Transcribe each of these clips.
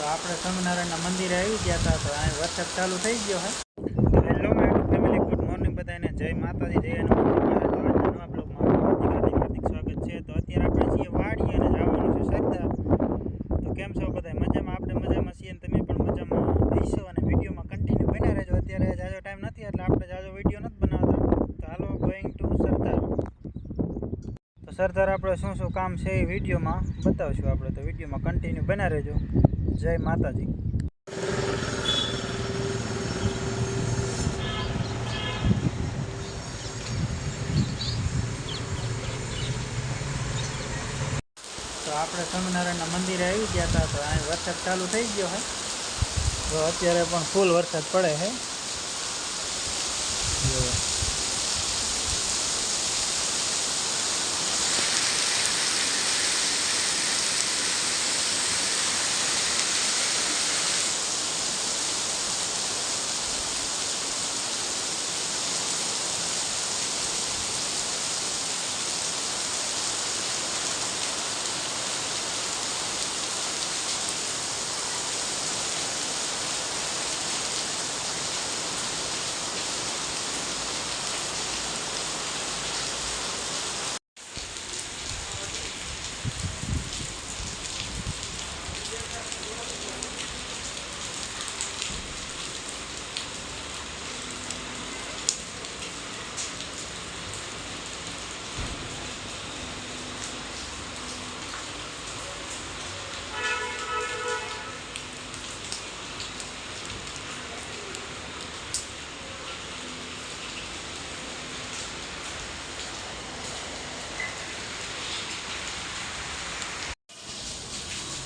તો આપણે સ્વામિનારાયણના મંદિરે આવી ગયા હતા, તો અહીં વરસાદ ચાલુ થઈ ગયો હે hello my family good morning બધાને. જય માતાજી, જય હનુમાનજી સ્વાગત છે. તો અત્યારે આપણે છીએ અને જવાનું છે સરદાર. તો કેમ છો બધા? મજામાં? આપણે મજામાં છીએ અને તમે પણ મજામાં હશો અને વિડીયોમાં કન્ટિન્યુ બન્યા રહેજો. અત્યારે જાજો ટાઈમ નથી, એટલે આપણે જાજો વીડિયો નથી બનાવતા. તો હાલો ગોઈંગ ટુ સરદાર. તો સરદાર, આપણે શું શું કામ છે એ વિડીયોમાં બતાવશું આપણે. તો વિડીયોમાં કન્ટિન્યુ બના રહેજો. જય માતાજી. તો આપણે સ્વામિનારાયણના મંદિરે આવી ગયા હતા, તો અહીં વરસાદ ચાલુ થઈ ગયો હે. તો અત્યારે પણ ફૂલ વરસાદ પડે છે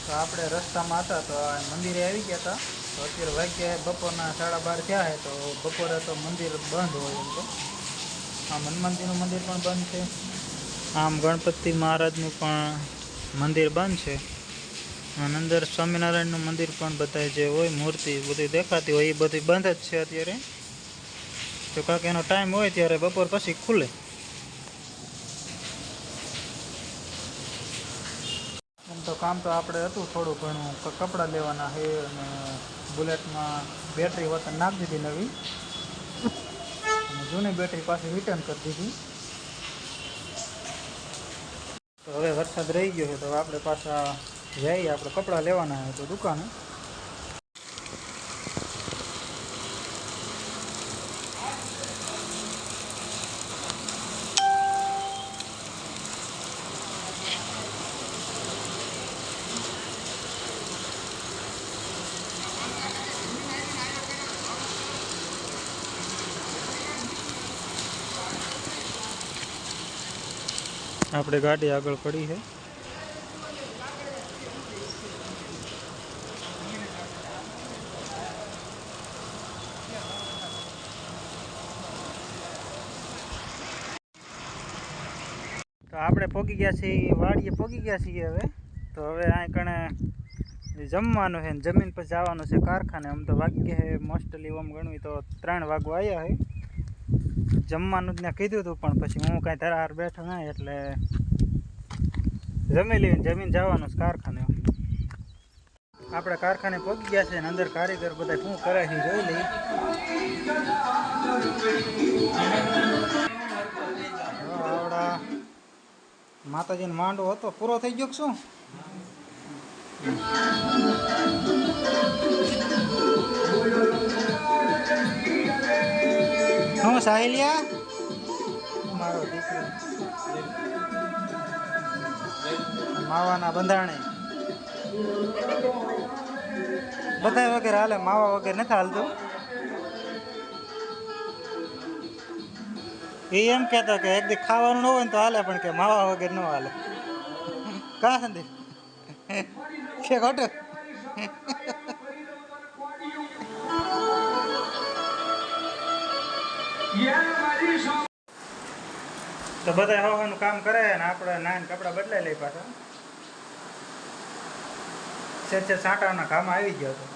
તો આપણે રસ્તામાં હતા તો આ મંદિરે આવી ગયા હતા. તો અત્યારે વાગ્યા બપોરના સાડા બાર થયા છે તો બપોરે તો મંદિર બંધ હોય એમ તો. આમ હનુમાનજીનું મંદિર પણ બંધ છે. આમ ગણપતિ મહારાજનું પણ મંદિર બંધ છે. અને અંદર સ્વામિનારાયણનું મંદિર પણ બધા જે હોય, મૂર્તિ બધી દેખાતી હોય, એ બધી બંધ જ છે અત્યારે. તો કાંક એનો ટાઈમ હોય ત્યારે બપોર પછી ખુલે. તો કામ તો આપણે હતું થોડું ઘણું કપડાં લેવાના છે અને બુલેટમાં બેટરી વતન નાખી દીધી નવી. જૂની બેટરી પાછી રિટર્ન કરી દીધી. તો હવે વરસાદ રહી ગયો છે, તો આપણે પાછા જઈએ, આપણે કપડાં લેવાના હોય તો દુકાને. આપણે ગાડી આગળ પડી છે. તો આપણે પોગી ગયા છીએ વાડીએ પોગી ગયા છીએ હવે. તો હવે અહીં કણે જમવાનું છે જમીન પર જવાનું છે કારખાને. આમ તો વાગ્ય મોસ્ટલી ઓમ ગણવી તો ત્રણ વાગવા આવ્યા છે. જમવાનું જ ને કીધું હતું, પણ પછી હું કાંઈ ધરાર બેઠો ના એટલે જમી લેવી જમીન જવાનું કારખાને. આપણે કારખાને પહોંચી ગયા છે અને અંદર કારીગર બધા શું કરે છે જોઈ લઈએ. માતાજીનો માંડવો હતો, પૂરો થઈ ગયો શું? સાહેલિયા મારો દીકરો માવાના બંધારણે. બધા વગેરે હાલે, માવા વગેરે નથી હાલતું. એ એમ કહેતો કે એક દી ખાવાનું ન હોય ને તો હાલે, પણ કે માવા વગેરે ન હાલે. કા સંદીપ? કે ખોટું? તો બધા હવાનું કામ કરે ને આપણે નાન કપડાં બદલાઈ લઈ પાછા. છે સાંટાના કામ આવી ગયો હતો.